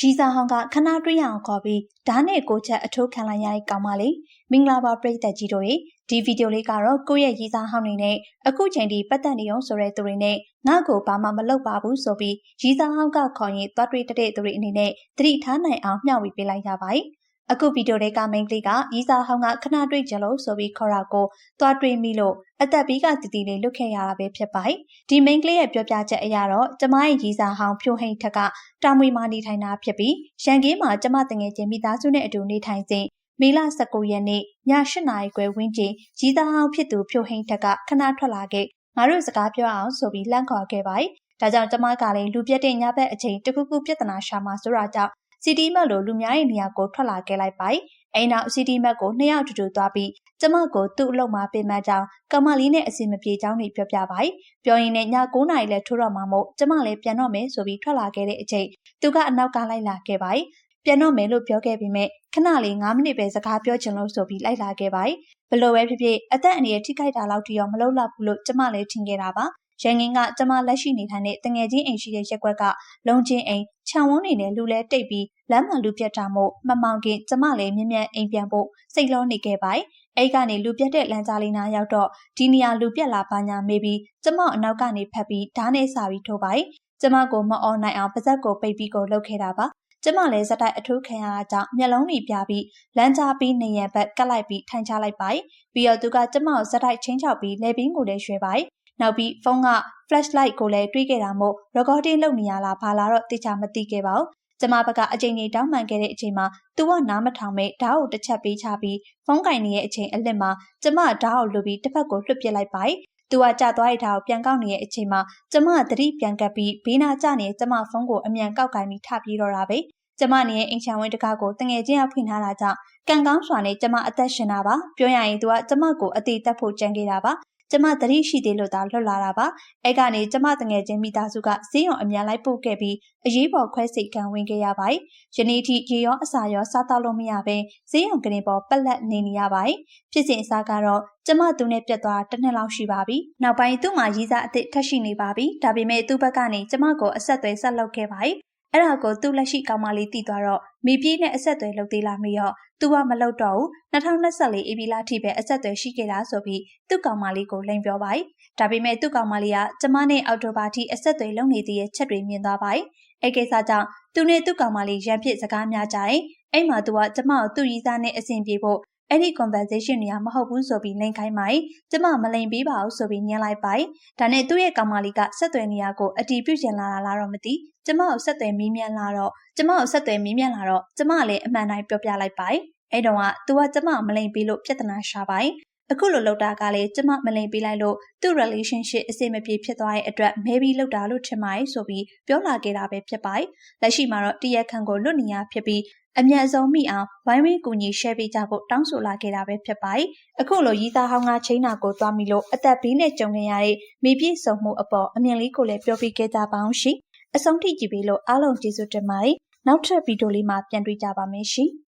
ရီစာဟောင်းကခဏတွေ့ရအောင်ခေါ်ပြီးဓာတ်နဲ့ကိုချက်အထိုးခံလိုက်ရတဲ့ကောင်မလေးမင်္ဂလာပါပရိသတ်ကြီးတို့ရေဒီဗီဒီယိုလေးကတော့ကိုယ့်ရဲ့ရီစာဟောင်းနေနဲ့အခုချိန်ဒီပတ်သက်နေအောင်ဆိုတဲ့သူတွေနဲ့ငါ့ကိုဘာမှမလုပ်ပါဘူးဆိုပြီးရီစာဟောင်းကခေါ်ရင်သွားတွေ့တဲ့သူတွေအနေနဲ့သတိထားနိုင်အောင်မျှဝေပေးလိုက်ရပါတယ် အခုဗီဒီယိုလေးကမိန်းကလေးကရီစာဟောင်းကခဏတွေ့ကြလို့ဆိုပြီးခေါ်တာကိုသွားတွေ့မိလို့အသက်ဘီးကတည်တည်လေးလွတ်ခဲ့ရတာပဲဖြစ်ပါတယ်။ဒီမိန်းကလေးရဲ့ပြောပြချက်အရတော့ကျမရဲ့ရီစာဟောင်းဖြိုဟိန်ထက်ကတာမွေမှာနေထိုင်တာဖြစ်ပြီးရန်ကင်းမှာကျမတငယ်ချင်းမိသားစုနဲ့အတူနေထိုင်စဉ်မေလ19ရက်နေ့ည8နာရီခွဲဝန်းကျင်ရီစာဟောင်းဖြစ်သူဖြိုဟိန်ထက်ကခဏထွက်လာခဲ့ငါတို့စကားပြောအောင်ဆိုပြီးလန့်ခေါ်ခဲ့ပါတယ်။ဒါကြောင့်ကျမကလည်းလူပြက်တဲ့ညဘက်အချိန်တခုခုပြဿနာရှာမှာဆိုတာကြောင့် စီတီမက်လိုလူများရဲ့နေရာကိုထွက်လာခဲ့လိုက်ပါတယ်။အိမ်နောက်စီတီမက်ကိုနှစ်ယောက်တူတူသွားပြီးကျမကိုသူ့အလုပ်မှာပြင်မှတ်ကြောင်းကမလီနဲ့အစီမပြေကြောင်းတွေပြောပြပါတယ်။ပြောရင်လည်းည9နာရီလဲထိုးတော့မှာမို့ကျမလည်းပြန်တော့မယ်ဆိုပြီးထွက်လာခဲ့တဲ့အချိန်သူကအနောက်ကလိုက်လာခဲ့ပါတယ်။ပြန်တော့မယ်လို့ပြောခဲ့ပြီးမြဲခဏလေး9မိနစ်ပဲစကားပြောချင်လို့ဆိုပြီးလိုက်လာခဲ့ပါတယ်။ဘလို့ပဲဖြစ်ဖြစ်အသက်အန္တရာယ်ထိခိုက်တာလောက်တိရောမလုပ်တော့ဘူးလို့ကျမလည်းထင်ခဲ့တာပါ။ ရန်ကင်းကကျမလက်ရှိနေထိုင်တဲ့တငယ်ချင်းအိမ်ရှိတဲ့ရက်ကွက်ကလုံချင်းအိမ်ခြံဝန်းနေနဲ့လူလဲတိတ်ပြီးလမ်းမှလူပြတ်တာမို့မမောင်ခင်ကျမလည်းမြ мян အိမ်ပြန်ဖို့စိတ်လောနေခဲ့ပါ යි အဲ့ကနေလူပြတ်တဲ့လမ်းကြားလေးနာရောက်တော့ဒီနေရာလူပြတ်လာပါညာမေးပြီးကျမအနောက်ကနေဖက်ပြီးဓာတ်နဲ့စာပြီးထိုးပါ යි ကျမကိုမအော်နိုင်အောင်ပါဇက်ကိုပိတ်ပြီးကိုလှုပ်ခဲ့တာပါကျမလည်းဇက်တိုက်အထိုးခံရတာကြောင့်မျက်လုံးတွေပြပြီးလမ်းကြားပြီးနေရန်ဘက်ကတ်လိုက်ပြီးထိုင်ချလိုက်ပါပြီးတော့သူကကျမကိုဇက်တိုက်ချင်းချောက်ပြီးလေပင်းကိုလည်းရွှဲပါ နောက်ပြီးဖုန်းက flashlight ကိုလည်းတွေးခဲ့တာမို့ recording လုပ်နေရလားဘာလားတော့တိကျမသိခဲ့ပါဘူး။ကျမဘက်ကအချိန်ကြီးတောင်းပန်ခဲ့တဲ့အချိန်မှာသူကနားမထောင်မဲ့ဓာတ်ကိုတစ်ချက်ပေးချပြီးဖုန်းကင်နေတဲ့အချိန်အလစ်မှာကျမဓာတ်ကိုလူပြီးတစ်ဖက်ကိုလွှတ်ပစ်လိုက်ပါ။သူကကြသွားတဲ့ဓာတ်ကိုပြန်ကောက်နေတဲ့အချိန်မှာကျမသတိပြန်ကပ်ပြီးဘေးနာကျနေကျမဖုန်းကိုအမြန်ကောက်ကင်ပြီးထပြေးတော့တာပဲ။ကျမနေရဲ့အိမ်ချံဝင်းတကားကိုတငယ်ချင်းအဖွင့်ထားတာကြောင့်ကံကောင်းစွာနဲ့ကျမအသက်ရှင်တာပါပြောရရင်သူကကျမကိုအသေးတက်ဖို့ကြံခဲ့တာပါ ကျမသတိရှိသေးလို့သာလွတ်လာတာပါအဲကနေကျမတငယ်ချင်းမိသားစုကဈေးရုံအမြန်လိုက်ပို့ခဲ့ပြီးအရေးပေါ်ခွဲစိတ်ခံဝင်ခဲ့ရပါတယ်ယနေ့ထိရေရောအစာရောစားတော့လို့မရဘဲဈေးရုံကနေပေါ်ပက်လက်နေနေရပါတယ်ဖြစ်စဉ်အစားကတော့ကျမသူနဲ့ပြတ်သွားတစ်နှစ်လောက်ရှိပါပြီနောက်ပိုင်းသူ့မှာရီးစားအစ်စ်ထက်ရှိနေပါပြီဒါပေမဲ့သူ့ဘက်ကနေကျမကိုအဆက်အသွယ်ဆက်လုပ်ခဲ့ပါတယ် အဲ့ဒါကိုသူ့လက်ရှိကောင်မလေးတည်သွားတော့မိပြေးနဲ့အဆက်အသွယ်လုပ်သေးလားမေးတော့သူကမလုပ်တော့ဘူး2024ဧပြီလထိပဲအဆက်အသွယ်ရှိခဲ့တာဆိုပြီးသူ့ကောင်မလေးကိုလိန်ပြောပါတယ်ဒါပေမဲ့သူ့ကောင်မလေးကကျမနဲ့အော်တိုဘာထိအဆက်အသွယ်လုပ်နေသေးတဲ့ချက်တွေမြင်သွားပါတယ်အဲ့ကိစ္စကြောင့်သူနဲ့သူ့ကောင်မလေးရန်ဖြစ်စကားများကြရင်အဲ့မှာသူကကျမကိုသူ့ရီးစားနဲ့အဆင်ပြေဖို့ အဲ့ဒီ conversation တွေကမဟုတ်ဘူးဆိုပြီးလိန်ခိုင်းပါ။ကျမမလိန်ပေးပါဘူးဆိုပြီးညှင်းလိုက်ပါ။ဒါနဲ့သူ့ရဲ့ကောင်မလေးကဆက်သွယ်နေရကိုအတီးပြုတ်ကျင်လာတာလားတော့မသိ။ကျမကိုဆက်သွယ်မီးမြန်းလာတော့ကျမကိုဆက်သွယ်မီးမြန်းလာတော့ကျမလည်းအမှန်တိုင်းပြောပြလိုက်ပါ။အဲ့တော့က तू ကကျမမလိန်ပေးလို့ပြဿနာရှာပါ။ အခုလိုလောက်တာကလည်းကျမမလိန်ပေးလိုက်လို့သူ့ relationship အဆင်မပြေဖြစ်သွားတဲ့အတွက် maybe လောက်တာလို့ထင်ပါတယ်ဆိုပြီးပြောလာခဲ့တာပဲဖြစ်ပါတယ်။လက်ရှိမှာတော့တရက်ခန့်ကိုလွတ်နေရဖြစ်ပြီးအမြန်ဆုံးမိအောင်ဝိုင်းဝန်းကူညီ share ပေးကြဖို့တောင်းဆိုလာခဲ့တာပဲဖြစ်ပါတယ်။အခုလိုရီးသားဟောင်းကချိန်နာကိုသွားမိလို့အသက်ဘေးနဲ့ကြုံခဲ့ရတဲ့မိပြည့်စုံမှုအပေါ်အမြင်လေးကိုလည်းပြောပြခဲ့ကြပါအောင်ရှင်။အဆုံးထိကြည့်ပြီးလို့အားလုံးကျေးဇူးတင်ပါတယ်။နောက်ထပ်ဗီဒီယိုလေးမှာပြန်တွေ့ကြပါမယ်ရှင်။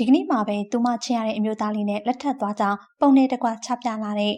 ဒီကနေ့မှာပဲသူမချင်းရတဲ့အမျိုးသားလေးနဲ့လက်ထပ်သွားကြောင်းပုံနဲ့တကွချပြလာတဲ့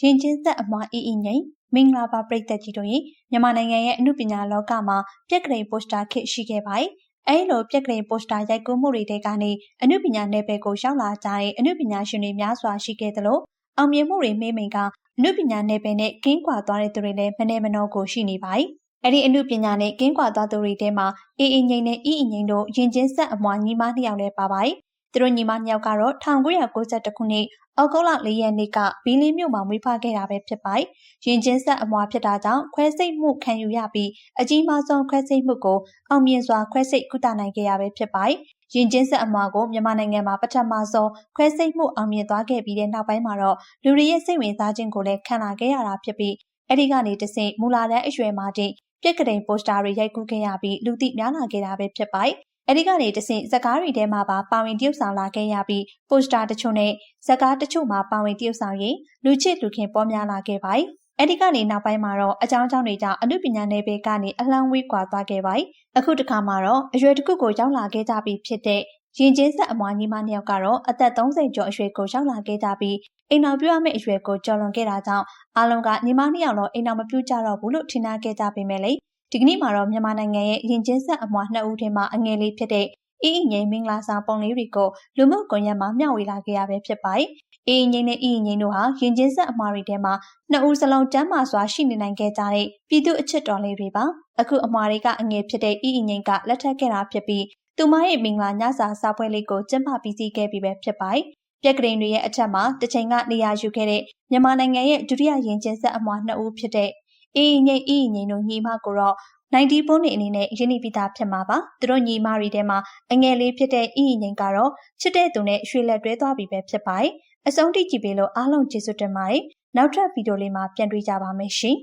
ရင်ချင်းသက်အမွားအီအီငိမ့်မင်္ဂလာပါပရိသတ်ကြီးတို့ရေမြန်မာနိုင်ငံရဲ့အမှုပညာလောကမှာပြက်ကလေးပိုစတာခေတ်ရှိခဲ့ပါတယ်။အဲဒီလိုပြက်ကလေးပိုစတာရိုက်ကူးမှုတွေတဲကနေအမှုပညာနယ်ပယ်ကိုရောက်လာကြတဲ့အမှုပညာရှင်တွေများစွာရှိခဲ့သလိုအောင်မြင်မှုတွေမေးမိန်ကအမှုပညာနယ်ပယ်နဲ့ကင်းကွာသွားတဲ့သူတွေလည်းမနေမနှောကိုရှိနေပါတယ်။အဲ့ဒီအမှုပညာနဲ့ကင်းကွာသွားသူတွေထဲမှာအေးအေးငိမ့်နဲ့အီအီငိမ့်တို့ရင်ချင်းဆက်အမွာညီမနှစ်ယောက်လည်းပါပါတယ်။ သူတို့ညီမနှစ်ယောက်ကတော့1992ခုနှစ်ဩဂုတ်လ၄ရက်နေ့ကဘီလင်းမြို့မှာမွေးဖွားခဲ့တာပဲဖြစ်ပါတယ်။ရင်ချင်းဆက်အမွာဖြစ်တာကြောင့်ခွဲစိတ်မှုခံယူရပြီးအကြီးမားဆုံးခွဲစိတ်မှုကိုအောင်မြင်စွာခွဲစိတ်ကုသနိုင်ခဲ့ရပဲဖြစ်ပါတယ်။ရင်ချင်းဆက်အမွာကိုမြန်မာနိုင်ငံမှာပထမဆုံးခွဲစိတ်မှုအောင်မြင်သွားခဲ့ပြီးတဲ့နောက်ပိုင်းမှာတော့လူတွေရဲ့စိတ်ဝင်စားခြင်းကိုလည်းခံလာခဲ့ရတာဖြစ်ပြီးအဲဒီကနေတဆင့်မူလာတန်းအရွယ်မှာတည်းပြက်ကတိန်ပိုစတာတွေရိုက်ကူးခဲ့ရပြီးလူသိများလာခဲ့တာပဲဖြစ်ပါတယ် အဲဒီကနေတဆင့်ဇကားတွေထဲမှာပါပါဝင်တရုပ်ဆောင်လာခဲ့ရပြီးပိုစတာတချို့နဲ့ဇကားတချို့မှာပါဝင်တရုပ်ဆောင်ရင်လူချစ်လူခင်ပေါ်များလာခဲ့ပါတယ်။အဲဒီကနေနောက်ပိုင်းမှာတော့အကြောင်းကြောင့်တွေကြောင့်အမှုပညာနယ်ပယ်ကနေအလှမ်းဝေးကွာသွားခဲ့ပါတယ်။အခုတခါမှာတော့အရွယ်တစ်ခုကိုရောက်လာခဲ့ကြပြီဖြစ်တဲ့ရင်ချင်းဆက်အမွားညီမနှစ်ယောက်ကတော့အသက်30ကျော်အရွယ်ကိုရောက်လာခဲ့ကြပြီးအိမ်တော်ပြုရမယ့်အရွယ်ကိုကျော်လွန်ခဲ့တာကြောင့်အားလုံးကညီမနှစ်ယောက်တော့အိမ်တော်မပြုကြတော့ဘူးလို့ထင်ထားခဲ့ကြပေမဲ့လေ ဒီကနေ့မှာတော့မြန်မာနိုင်ငံရဲ့ရင်ကျင်းဆက်အမွှာနှစ်ဦးထဲမှာအငယ်လေးဖြစ်တဲ့အေးအီငိမ့်မင်္ဂလာဆောင်ပုံလေးတွေကိုလူမှုကွန်ရက်မှာမျှဝေလာခဲ့ရပဲဖြစ်ပါတယ်။အေးအီငိမ့်နဲ့အေးအီငိမ့်တို့ဟာရင်ကျင်းဆက်အမွှာတွေထဲမှာနှစ်ဦးစလုံးတမ်းမာစွာရှိနေနိုင်ခဲ့ကြတဲ့ပြည်သူအချစ်တော်လေးတွေပါ။အခုအမွှာတွေကအငယ်ဖြစ်တဲ့အေးအီငိမ့်ကလက်ထပ်ခဲ့တာဖြစ်ပြီးသူမရဲ့မင်္ဂလာညစာစားပွဲလေးကိုကျင်းပပြီးစီးခဲ့ပြီးပဲဖြစ်ပါတယ်။ပြက်ကလေးတွေရဲ့အထက်မှာတစ်ချိန်ကနေရာယူခဲ့တဲ့မြန်မာနိုင်ငံရဲ့ဒုတိယရင်ကျင်းဆက်အမွှာနှစ်ဦးဖြစ်တဲ့ အေးငိမ့်အေးငိမ့်တို့ညီမကိုတော့90ပုံးနေအနေနဲ့ရင်းနှီးပြီးသားဖြစ်မှာပါသူတို့ညီမတွေထဲမှာအငယ်လေးဖြစ်တဲ့အီအီငိန်ကတော့ချစ်တဲ့သူနဲ့ရွှေလက်တွဲသွားပြီပဲဖြစ်ပါတယ်အဆုံးထိကြည့်ပေးလို့အားလုံးကျေးဇူးတင်ပါတယ်နောက်ထပ်ဗီဒီယိုလေးမှာပြန်တွေ့ကြပါမယ်ရှင်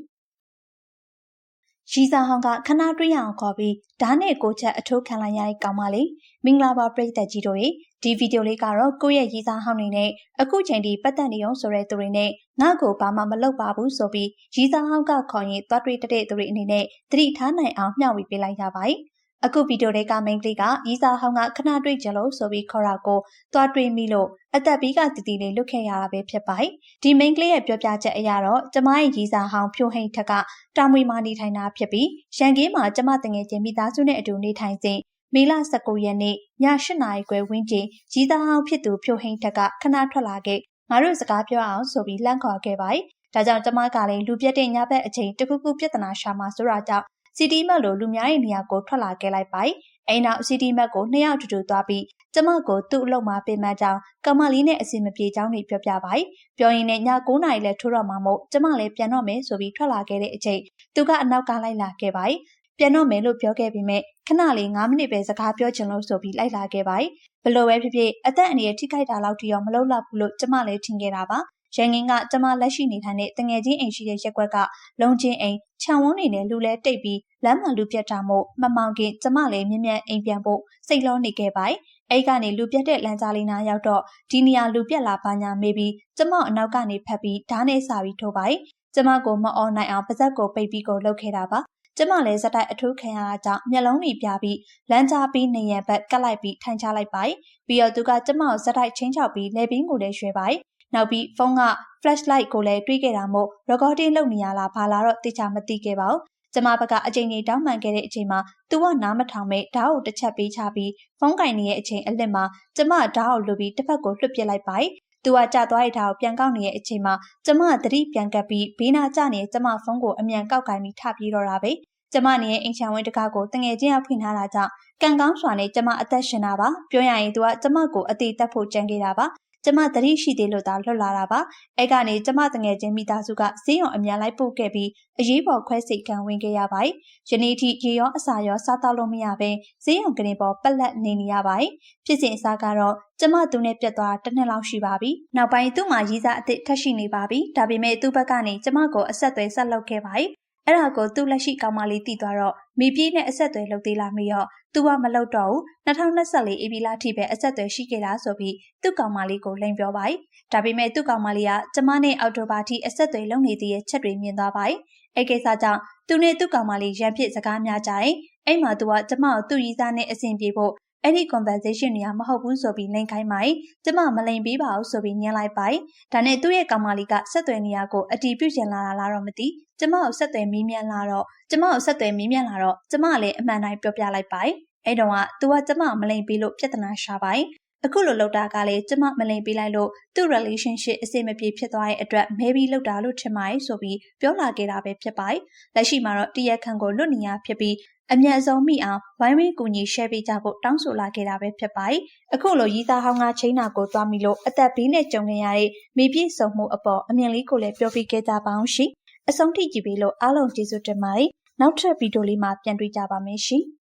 ရီစာဟောင်းကခဏတွေ့ရအောင်ခေါ်ပြီးဓာတ်နဲ့ကိုချက်အထိုးခံလိုက်ရတဲ့ကောင်မလေးမင်္ဂလာပါပရိသတ်ကြီးတို့ရေဒီဗီဒီယိုလေးကတော့ကိုယ့်ရဲ့ရီစာဟောင်းနေနဲ့အခုချိန်ထိပတ်သက်နေအောင်ဆိုတဲ့သူတွေနဲ့ငါ့ကိုဘာမှမလုပ်ပါဘူးဆိုပြီးရီစာဟောင်းကခေါ်ရင်သွားတွေ့တဲ့သူတွေအနေနဲ့သတိထားနိုင်အောင်မျှဝေပေးလိုက်ရပါတယ် အခုဗီဒီယိုလေးကမိန်းကလေးကရီစာဟောင်းကခဏတွေ့ကြလို့ဆိုပြီးခေါ်တာကိုသွားတွေ့မိလို့အသက်ဘီးကတည်တည်လေးလွတ်ခဲ့ရတာပဲဖြစ်ပါတယ်။ဒီမိန်းကလေးရဲ့ပြောပြချက်အရတော့ကျမရဲ့ရီစာဟောင်းဖြိုဟိန်ထက်ကတာမွေမာနေထိုင်တာဖြစ်ပြီးရန်ကင်းမှာကျမတငယ်ချင်းမိသားစုနဲ့အတူနေထိုင်စဉ်မေလ19ရက်နေ့ည8နာရီခွဲဝန်းကျင်ရီစာဟောင်းဖြစ်သူဖြိုဟိန်ထက်ကခဏထွက်လာခဲ့ငါတို့စကားပြောအောင်ဆိုပြီးလှမ်းခေါ်ခဲ့ပါတယ်။ဒါကြောင့်ကျမကလည်းလူပြတ်တဲ့ညဘက်အချိန်တခုခုပြဿနာရှာမှာဆိုတာကြောင့် စီတီမက်လိုလူများရဲ့နေရာကိုထွက်လာခဲ့လိုက်ပါ။အိမ်နောက်စီတီမက်ကိုနှစ်ယောက်တူတူသွားပြီးကျမကိုသူ့အလုပ်မှာပြင်မှတ်ကြောင်းကမလေးနဲ့အစီမပြေကြောင်းတွေပြောပြပါ။ပြောရင်လည်းည9နာရီလဲထိုးတော့မှမို့ကျမလည်းပြန်တော့မယ်ဆိုပြီးထွက်လာခဲ့တဲ့အချိန်သူကအနောက်ကလိုက်လာခဲ့ပါ။ပြန်တော့မယ်လို့ပြောခဲ့ပြီးမြဲခဏလေး9မိနစ်ပဲစကားပြောချင်လို့ဆိုပြီးလိုက်လာခဲ့ပါ။ဘလို့ပဲဖြစ်ဖြစ်အသက်အန္တရာယ်ထိခိုက်တာလောက်တိရောမလုပ်တော့ဘူးလို့ကျမလည်းထင်ခဲ့တာပါ။ ရန်ကင်းကကျမလက်ရှိနေထိုင်တဲ့တငယ်ချင်းအိမ်ရှိတဲ့ရက်ကွက်ကလုံချင်းအိမ်ခြံဝန်းနေနဲ့လူလဲတိတ်ပြီးလမ်းမှလူပြတ်တာမို့မမောင်ခင်ကျမလည်းမြ мян အိမ်ပြန်ဖို့စိတ်လောနေခဲ့ပါအဲ့ကနေလူပြတ်တဲ့လမ်းကြားလေးနားရောက်တော့ဒီနေရာလူပြတ်လာပါညာမေးပြီးကျမအနောက်ကနေဖက်ပြီးဓာတ်နဲ့စာပြီးထိုးပါကျမကိုမအော်နိုင်အောင်ပါဇက်ကိုပိတ်ပြီးကိုလှုပ်ခဲ့တာပါကျမလည်းဇက်တိုက်အထိုးခံရတာကြောင့်မျက်လုံးတွေပြပြီးလမ်းကြားပြီးနေရန်ဘက်ကတ်လိုက်ပြီးထိုင်ချလိုက်ပါပြီးတော့သူကကျမကိုဇက်တိုက်ချင်းချောက်ပြီးလေပင်းကိုလည်းရွှဲပါ နောက်ပြီးဖုန်းက flashlight ကိုလည်းတွေးခဲ့တာမို့ recording လုပ်နေရလားဘာလားတော့သိချာမသိခဲ့ပါဘူးကျမဘက်ကအချိန်ကြီးတောင်းပန်ခဲ့တဲ့အချိန်မှာသူကနားမထောင်မဲ့ဓာတ်ကိုတစ်ချက်ပေးချပြီးဖုန်းကင်နေတဲ့အချိန်အလစ်မှာကျမဓာတ်ကိုလူပြီးတစ်ဖက်ကိုလွှတ်ပစ်လိုက်ပါသူကကြာသွားတဲ့ဓာတ်ကိုပြန်ကောက်နေတဲ့အချိန်မှာကျမသတိပြန်ကပ်ပြီးဘေးနာကျနေကျမဖုန်းကိုအမြန်ကောက်ကင်ပြီးထပြေးတော့တာပဲကျမနေရဲ့အိမ်ချံဝင်းတကားကိုတငယ်ချင်းအဖွင့်ထားတာကြောင့်ကံကောင်းစွာနဲ့ကျမအသက်ရှင်တာပါပြောရရင်သူကကျမကိုအသေးတက်ဖို့ကြံခဲ့တာပါ ကျမသတိရှိသေးလို့သာလွတ်လာတာပါအဲ့ကနေကျမတငယ်ချင်းမိသားစုကဈေးရုံအမြန်လိုက်ပို့ခဲ့ပြီးအရေးပေါ်ခွဲစိတ်ခံဝင်ခဲ့ရပါတယ်ယနေ့ထိရေရောအစာရောစားတော့လို့မရဘဲဈေးရုံကနေပေါ်ပက်လက်နေနေရပါတယ်ဖြစ်စဉ်အစားကတော့ကျမသူနဲ့ပြတ်သွားတစ်နှစ်လောက်ရှိပါပြီနောက်ပိုင်းသူ့မှာရီးစားအစ်စ်ထက်ရှိနေပါပြီဒါပေမဲ့သူ့ဘက်ကနေကျမကိုအဆက်အသွယ်ဆက်လုပ်ခဲ့ပါတယ် အဲ့ဒါကိုသူ့လက်ရှိကောင်မလေးတည်သွားတော့မိပြေးနဲ့အဆက်အသွယ်လုပ်သေးလားမေးတော့သူကမလုပ်တော့ဘူး2024ဧပြီလထိပဲအဆက်အသွယ်ရှိခဲ့တာဆိုပြီးသူ့ကောင်မလေးကိုလိန်ပြောပါတယ်ဒါပေမဲ့သူ့ကောင်မလေးကကျမနဲ့အော်တိုဘာထိအဆက်အသွယ်လုပ်နေသေးတဲ့ချက်တွေမြင်သွားပါတယ်အဲ့ကိစ္စကြောင့်သူနဲ့သူ့ကောင်မလေးရန်ဖြစ်စကားများကြတယ်အဲ့မှာသူကကျမကိုသူ့ရီးစားနဲ့အဆင်ပြေဖို့ အဲ့ဒီ compensation တွေကမဟုတ်ဘူးဆိုပြီးလိန်ခိုင်းပါကျမမလိန်ပေးပါဘူးဆိုပြီးညှင်းလိုက်ပါဒါနဲ့သူ့ရဲ့ကောင်မလေးကဆက်သွယ်နေရကိုအတီးပြုတ်ကျင်လာတာလားတော့မသိကျမကိုဆက်သွယ်မီးမြန်းလာတော့ကျမကိုဆက်သွယ်မီးမြန်းလာတော့ကျမလည်းအမှန်တိုင်းပြောပြလိုက်ပါအဲ့တော့က "तू ကကျမမလိန်ပေးလို့ပြဿနာရှာပါအခုလိုလောက်တာကလည်းကျမမလိန်ပေးလိုက်လို့သူ့ relationship အဆင်မပြေဖြစ်သွားတဲ့အတွက် maybe လောက်တာလို့ထင်ပါတယ်ဆိုပြီးပြောလာခဲ့တာပဲဖြစ်ပါတယ်။လက်ရှိမှာတော့တရားခံကိုလွတ်နေရဖြစ်ပြီး အမြန်ဆုံးမိအောင်ဝိုင်းဝန်းကူညီ share ပေးကြဖို့တောင်းဆိုလာခဲ့တာပဲဖြစ်ပါတယ်။အခုလိုရီသားဟောင်းကချိန်နာကိုသွားမိလို့အသက်ဘေးနဲ့ကြုံနေရတဲ့မိပြည့်စုံမှုအပေါ်အမြင်လေးကိုလည်းပြောပြခဲ့ကြပါအောင်ရှင်။အဆုံးထိကြည့်ပြီးလို့အားလုံးကျေးဇူးတင်ပါတယ်။နောက်ထပ်ဗီဒီယိုလေးမှာပြန်တွေ့ကြပါမယ်ရှင်။